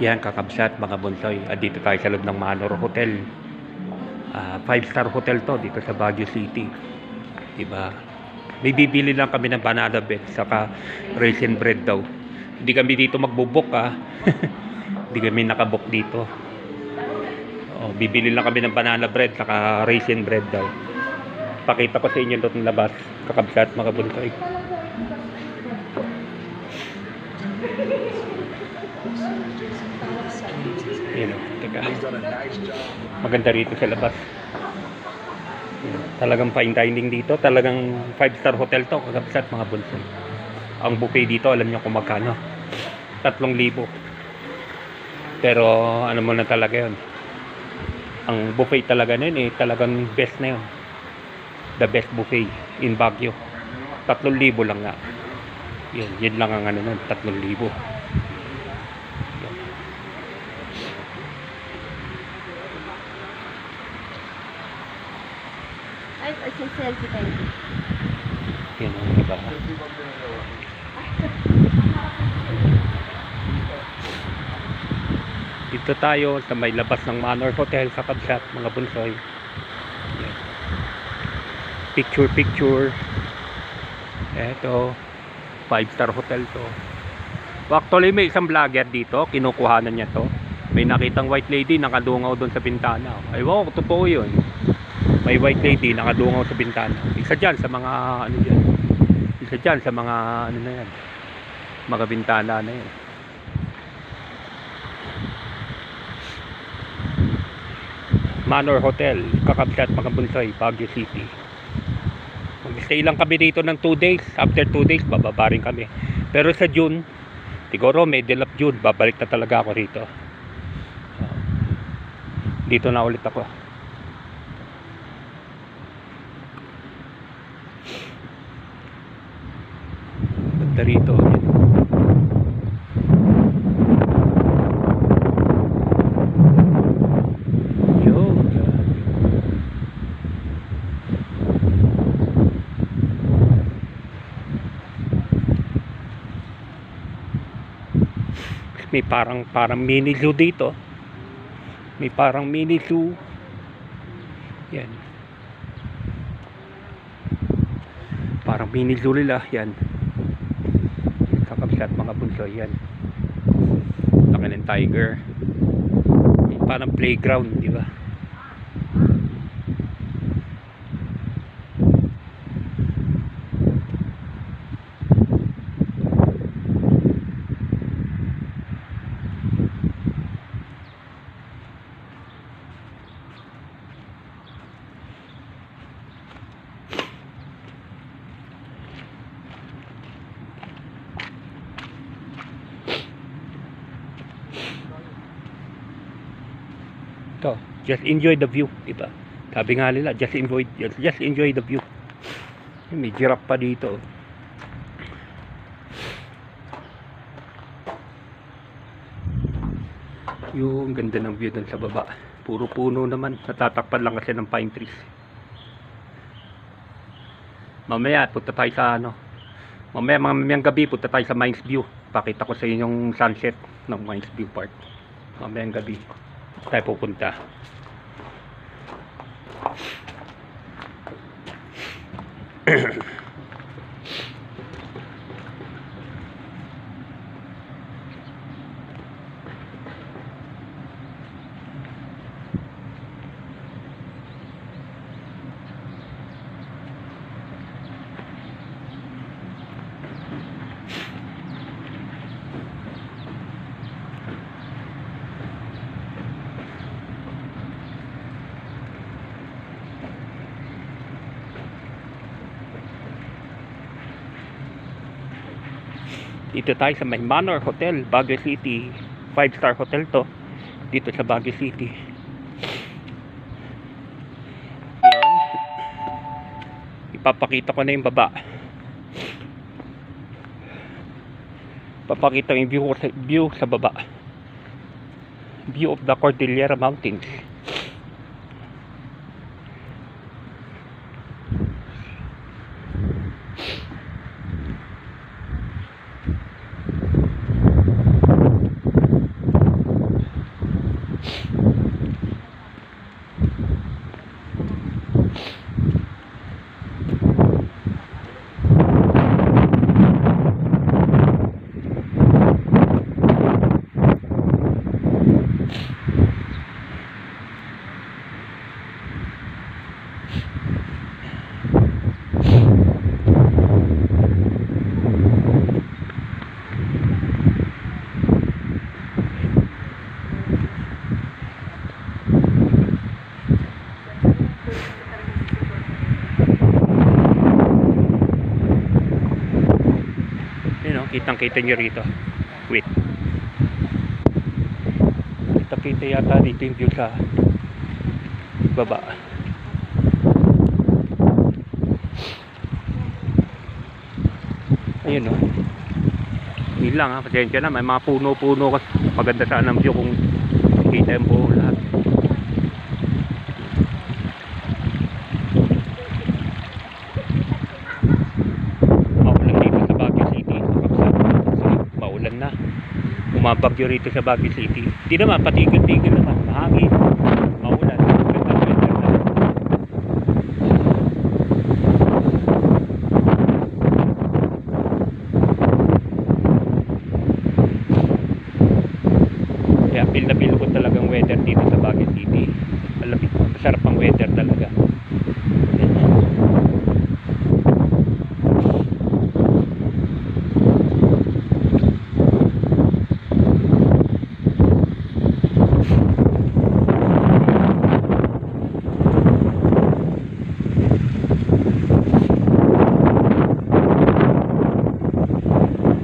Yan, kakabsat mga bunsoy. Ah, dito tayo sa loob ng Manor Hotel. Ah, five star hotel to dito sa Baguio City. Diba? May bibili lang kami ng banana bread saka raisin bread daw. Hindi kami dito magbubok ah. Hindi kami nakabook dito. Oh, bibili lang kami ng banana bread saka raisin bread daw. Pakita ko sa inyo doon labas. Kakabsat mga bunsoy. Yun o, teka. Maganda rito sa labas. Yun, Talagang fine dining dito. Talagang 5 star hotel to. Kakabsat mga bunsoy. Ang buffet dito, alam niyo kung magkano. 3,000. Pero ano mo na talaga yun. Ang buffet talaga na yun eh, talagang best na yun. The best buffet in Baguio. 3,000 lang nga. Yun, yun lang ang ano nun, 3,000. 25. Yan ang iba. Dito tayo sa may labas ng Manor Hotel sa Kabsat, mga bunsoy. Picture, picture. Eto, 5 star hotel to. Actually, may isang vlogger dito, kinukuhanan niya to. May nakitang white lady nakadungaw doon sa bintana. Ay, wow, totoo yun. May white lady nakadungaw sa bintana. Isa dyan sa mga, ano dyan. Isa dyan sa mga, ano na yan. Mga bintana na yan. Manor Hotel, Kakabsat, mga Bunsoy, Baguio City. Mag-stay lang kami dito ng 2 days. After 2 days, bababa rin kami. Pero sa June, siguro middle of June, babalik na talaga ako rito. Dito na ulit ako. Ganda rito. May parang parang mini zoo dito. May parang mini zoo. Yan. Parang mini zoo nila. Yan. Kakabsat mga bunso. Yan. Laki ng tiger. Parang playground, di ba? To just enjoy the view di ba sabi nga nila just enjoy just, just enjoy the view. May giraffe pa dito yung ganda ng view dun sa baba. Puro puno naman. Natatakpan lang kasi ng pine trees. Mamaya punta tayo sa ano. Mamaya mamayang gabi punta tayo sa Mines View. Pakita ko sa inyo yung sunset ng Mines View Park. Mamayang gabi tayo pupunta dito tayo sa may Manor Hotel Baguio City. 5 star hotel to dito sa Baguio City. Yan. Ipapakita ko na yung baba. Papakita yung view view sa baba. View of the Cordillera Mountains Kitang kita nyo rito. Wait. Kita kita yata dito yung view sa baba. Ayun o. Yun lang ha, pasensya na. May mga puno-puno. Maganda sana ang view kung kita yung buong lahat. Maulan dito sa Baguio City. Kasi maulan na. Umabagyo rito sa Baguio City. Hindi naman, patigil-tigil naman. Mahangin. Maulan. Ganda ang weather na. Kaya feel na feel ko talagang weather dito sa Baguio City. Malamig. Masarap ang weather talaga. Ganyan.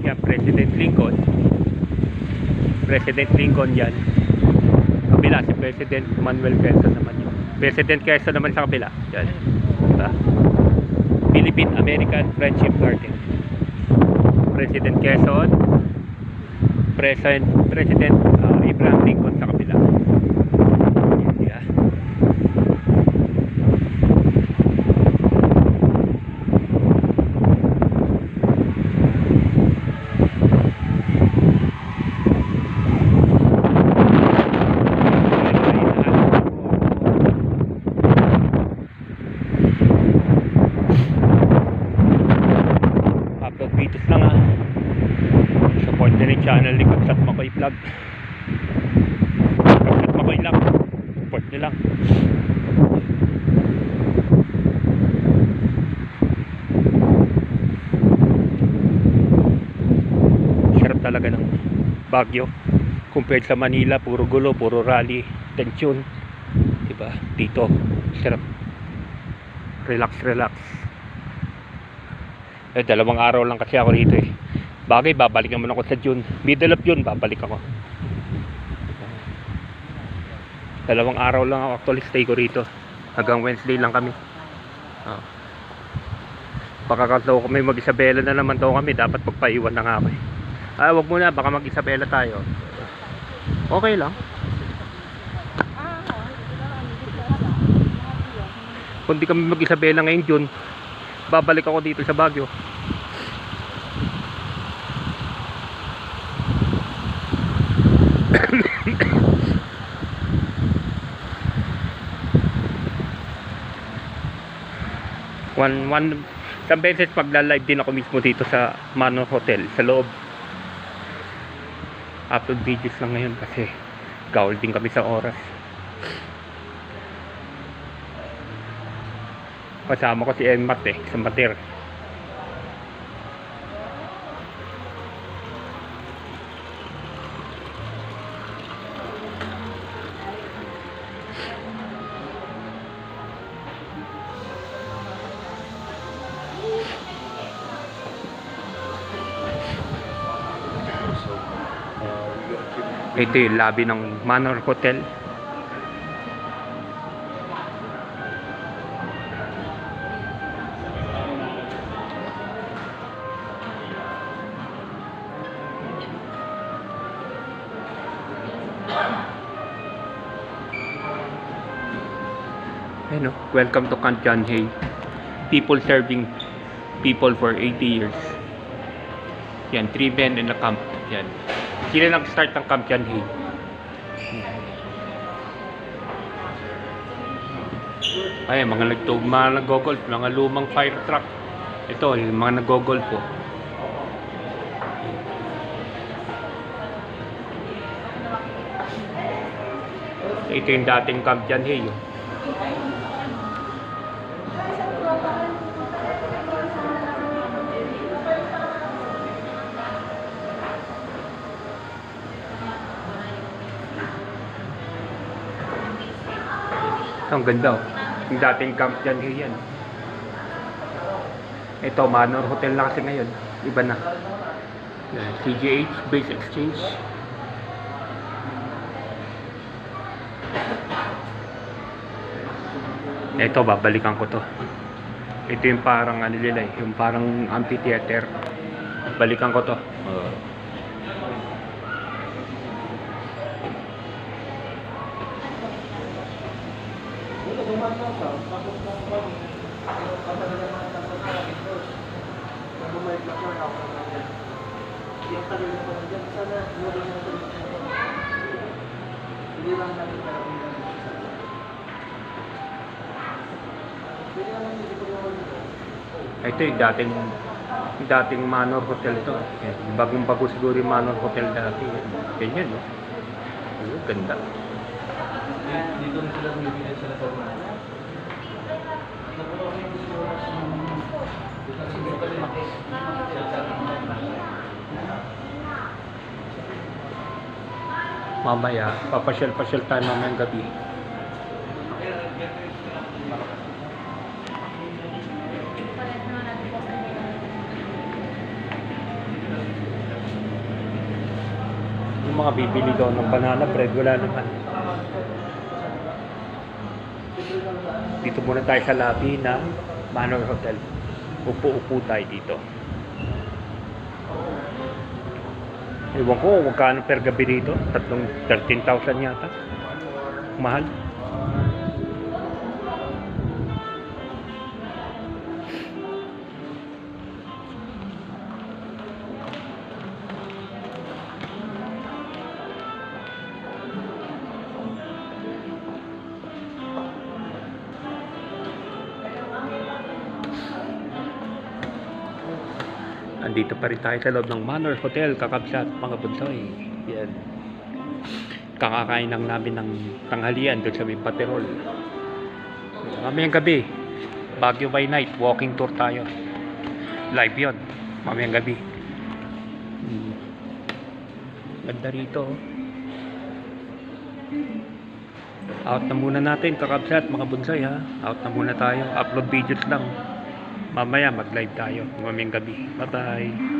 Yan, President Lincoln. President Lincoln yan. Kabila, si President Manuel Quezon naman yun. President Quezon naman sa kabila. Yan. Diba? Philippine-American Friendship Garden. President Quezon. President, President uh, Abraham Lincoln sa kabila. Yan, yeah. Upload videos lang ha. Support na rin channel ni Kapsat Makoy Vlog. Kapsat Makoy lang. Support nyo lang. Sarap talaga ng Baguio. Compared sa Manila, puro gulo, puro rally, tension. Diba? Dito, sarap. Relax, relax. Eh, dalawang araw lang kasi ako rito eh. Bagay, babalik naman ako sa June. Middle of June, babalik ako. Dalawang araw lang ako actually stay ko rito. Hanggang Wednesday lang kami. Oh. Baka daw kami mag-Isabela na naman daw kami. Dapat magpaiwan na nga ako eh. Ah, wag muna. Baka mag-Isabela tayo. Okay lang. Kung di kami mag-Isabela ngayon June, babalik ako dito sa Baguio. one one isang beses magla-live din ako mismo dito sa Manor Hotel sa loob upload videos lang ngayon kasi gawl din kami sa oras. Kasama ko si Emmat eh sa Mater ito yung lobby ng Manor Hotel no? Welcome to Hay. People serving people for 80 years. Yan, three men in a camp. Yan. Sila nag-start ng Camp John Hay. Ay, mga nagtug, mga nag-golf, mga lumang fire truck. Ito, yung mga nag-golf po. Ito yung dating Camp John Hay. oh. Ang ganda oh. Yung dating camp dyan yan. Ito, Manor Hotel na kasi ngayon. Iba na. CGH Base Exchange. Ito, babalikan ko to. Ito yung parang ano nila eh, yung parang amphitheater. Balikan ko to. Oo. Ito yung dating dating Manor Hotel to. Bagong bago siguro yung Manor Hotel dati. Yan. Ganyan, no? Ayun, ganda. Dito na sila bumibili sila sa mga. Mamaya, papasyal-pasyal tayo mamayang gabi. Parehas naman natin po sa nila. Yung mga bibili doon ng banana bread, wala naman. Dito muna tayo sa lobby ng Manor Hotel. Upo-upo tayo dito. Ewan ko, magkano per gabi dito? Tatlong 13,000 yata. Mahal. Andito pa rin tayo sa loob ng Manor Hotel, kakabsat mga bunsoy. Yan. Kakakain lang namin ng tanghalian doon sa may paterol. Mamayang gabi, Baguio by night, walking tour tayo. Live yon, mamayang gabi. Hmm. Ganda rito. oh. Out na muna natin, kakabsat mga bunsoy ha. Out na muna tayo. Upload videos lang. Mamaya mag-live tayo. Mamayang gabi. Bye-bye.